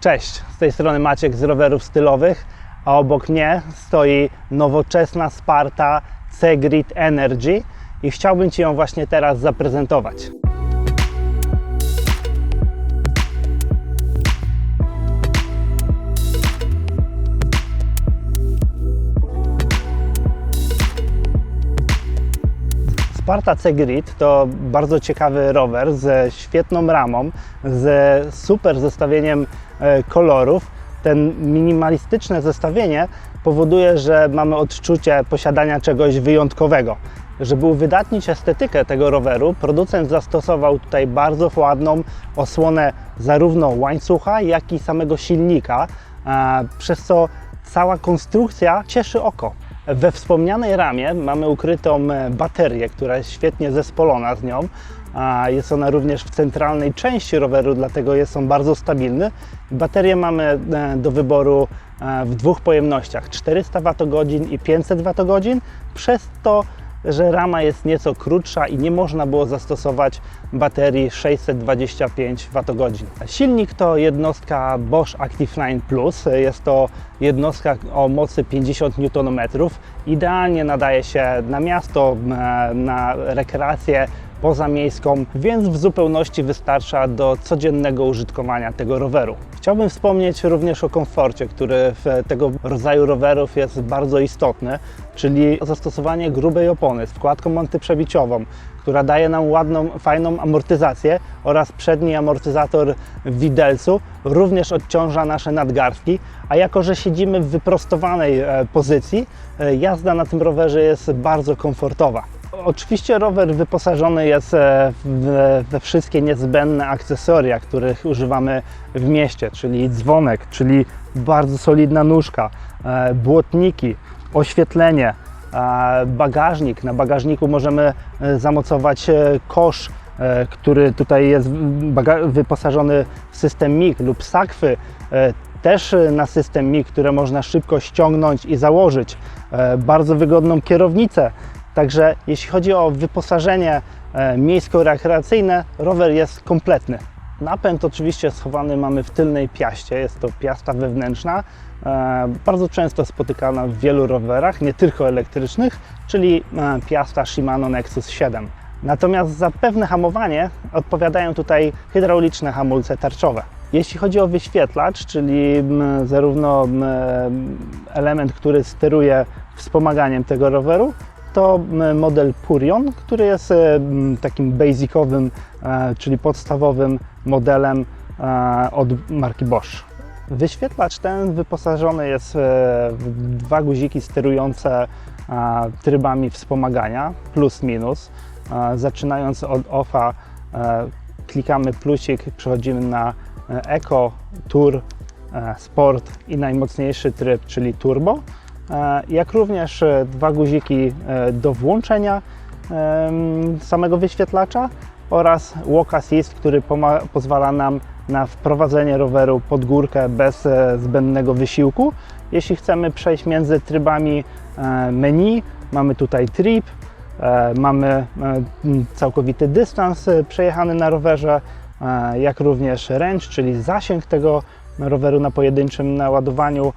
Cześć, z tej strony Maciek z rowerów stylowych, a obok mnie stoi nowoczesna Sparta C-Grid Energy i chciałbym Ci ją właśnie teraz zaprezentować. Sparta C-Grid to bardzo ciekawy rower ze świetną ramą, z super zestawieniem e, kolorów. Ten minimalistyczne zestawienie powoduje, że mamy odczucie posiadania czegoś wyjątkowego. Żeby uwydatnić estetykę tego roweru, producent zastosował tutaj bardzo ładną osłonę zarówno łańcucha, jak i samego silnika, e, przez co cała konstrukcja cieszy oko. We wspomnianej ramie mamy ukrytą e, baterię, która jest świetnie zespolona z nią. Jest ona również w centralnej części roweru, dlatego jest on bardzo stabilny. Baterię mamy e, do wyboru e, w dwóch pojemnościach 400 Wh i 500 Wh, przez to, że rama jest nieco krótsza i nie można było zastosować baterii 625 Wh. Silnik to jednostka Bosch Activeline Plus. Jest to jednostka o mocy 50 Nm. Idealnie nadaje się na miasto, na rekreację pozamiejską, więc w zupełności wystarcza do codziennego użytkowania tego roweru. Chciałbym wspomnieć również o komforcie, który w tego rodzaju rowerów jest bardzo istotny, czyli zastosowanie grubej opony z wkładką antyprzebiciową, która daje nam ładną, fajną amortyzację oraz przedni amortyzator w widelcu również odciąża nasze nadgarstki, a jako, że siedzimy w wyprostowanej e, pozycji, e, jazda na tym rowerze jest bardzo komfortowa. Oczywiście rower wyposażony jest e, we wszystkie niezbędne akcesoria, których używamy w mieście, czyli dzwonek, czyli bardzo solidna nóżka, e, błotniki, oświetlenie, e, bagażnik. Na bagażniku możemy zamocować kosz, który tutaj jest wyposażony w system MIG lub sakwy, też na system MIG, które można szybko ściągnąć i założyć. Bardzo wygodną kierownicę. Także jeśli chodzi o wyposażenie e, miejsko-rekreacyjne, rower jest kompletny. Napęd oczywiście schowany mamy w tylnej piaście, jest to piasta wewnętrzna, e, bardzo często spotykana w wielu rowerach, nie tylko elektrycznych, czyli e, piasta Shimano Nexus 7. Natomiast za pewne hamowanie odpowiadają tutaj hydrauliczne hamulce tarczowe. Jeśli chodzi o wyświetlacz, czyli zarówno element, który steruje wspomaganiem tego roweru, to mm, model Purion, który jest e, takim basicowym, e, czyli podstawowym modelem e, od marki Bosch. Wyświetlacz ten wyposażony jest e, w dwa guziki sterujące e, trybami wspomagania plus minus. E, Zaczynając od offa e, klikamy plusik, przechodzimy na e, Eco, Tour, e, Sport i najmocniejszy tryb, czyli Turbo. E, Jak również e, dwa guziki e, do włączenia samego wyświetlacza oraz Walk Assist, który pozwala nam na wprowadzenie roweru pod górkę bez zbędnego wysiłku. Jeśli chcemy przejść między trybami menu, mamy tutaj trip, mamy całkowity dystans przejechany na rowerze, jak również range, czyli zasięg tego roweru na pojedynczym naładowaniu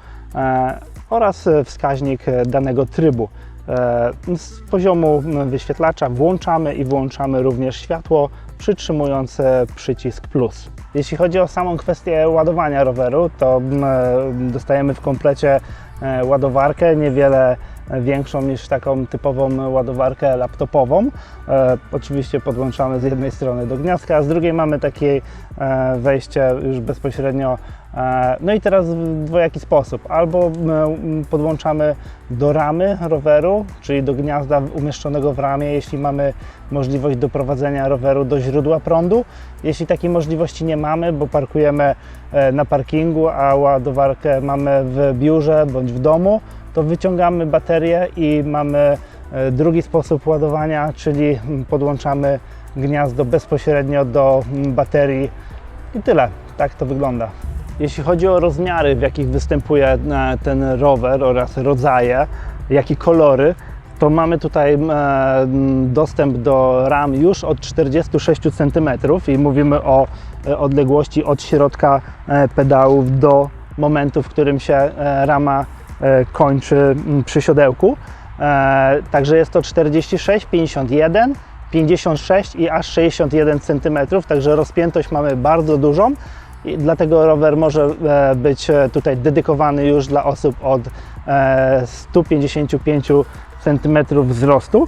oraz e, wskaźnik e, danego trybu. E, Z poziomu wyświetlacza włączamy i wyłączamy również światło, przytrzymując przycisk plus. Jeśli chodzi o samą kwestię ładowania roweru, to dostajemy w komplecie ładowarkę, niewiele większą niż taką typową ładowarkę laptopową. Oczywiście podłączamy z jednej strony do gniazdka, a z drugiej mamy takie wejście już bezpośrednio. E, no i teraz w dwojaki sposób. Albo m, podłączamy do ramy roweru, czyli do gniazda umieszczonego w ramie, jeśli mamy możliwość doprowadzenia roweru do źródła prądu. Jeśli takiej możliwości nie mamy, bo parkujemy e, na parkingu, a ładowarkę mamy w biurze bądź w domu, to wyciągamy baterię i mamy e, drugi sposób ładowania, czyli podłączamy gniazdo bezpośrednio do baterii i tyle. Tak to wygląda. Jeśli chodzi o rozmiary, w jakich występuje e, ten rower oraz rodzaje, jak i kolory, to mamy tutaj e, dostęp do ram już od 46 cm i mówimy o e, odległości od środka pedałów do momentu, w którym się rama kończy przy siodełku. Także jest to 46, 51, 56 i aż 61 cm, także rozpiętość mamy bardzo dużą. I dlatego rower może e, być e, tutaj dedykowany już dla osób od e, 155 cm wzrostu.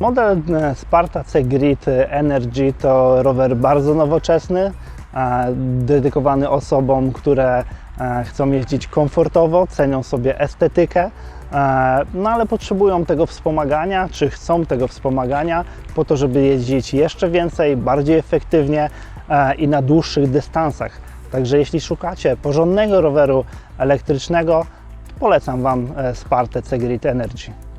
Model e, Sparta C Grid Energy to rower bardzo nowoczesny, e, dedykowany osobom, które e, chcą jeździć komfortowo, cenią sobie estetykę, e, no ale potrzebują tego wspomagania, czy chcą tego wspomagania po to, żeby jeździć jeszcze więcej, bardziej efektywnie e, i na dłuższych dystansach. Także jeśli szukacie porządnego roweru elektrycznego, polecam Wam e, Spartę C Grid Energy.